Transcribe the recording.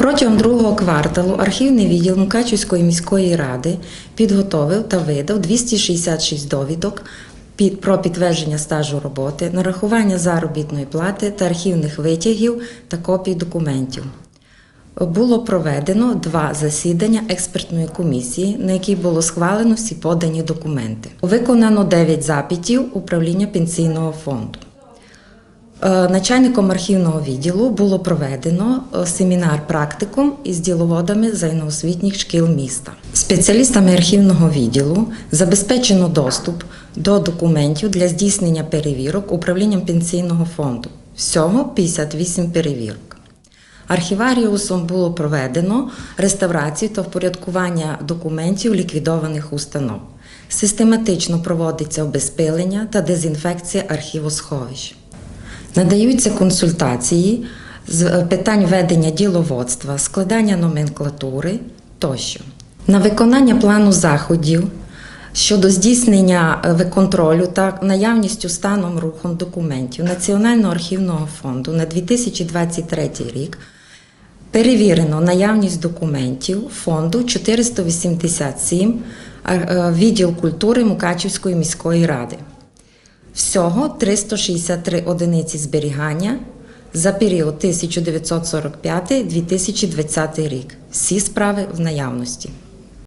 Протягом другого кварталу архівний відділ Мукачівської міської ради підготовив та видав 266 довідок про підтвердження стажу роботи, нарахування заробітної плати та архівних витягів та копій документів. Було проведено два засідання експертної комісії, на якій було схвалено всі подані документи. Виконано 9 запитів управління пенсійного фонду. Е, Начальником архівного відділу було проведено е, семінар практикум із діловодами загальноосвітніх шкіл міста. Спеціалістами архівного відділу забезпечено доступ до документів для здійснення перевірок управлінням пенсійного фонду. Всього 58 перевірок. Архіваріусом було проведено реставрацію та впорядкування документів ліквідованих установ. Систематично проводиться обезпилення та дезінфекція архівосховищ. Надаються консультації з е, питань ведення діловодства, складання номенклатури тощо. На виконання плану заходів щодо здійснення е, контролю та наявністю станом рухом документів Національного архівного фонду на 2023 рік перевірено наявність документів фонду 487 е, відділ культури Мукачівської міської ради. Всього 363 одиниці зберігання за період 1945-2020 рік. Всі справи в наявності.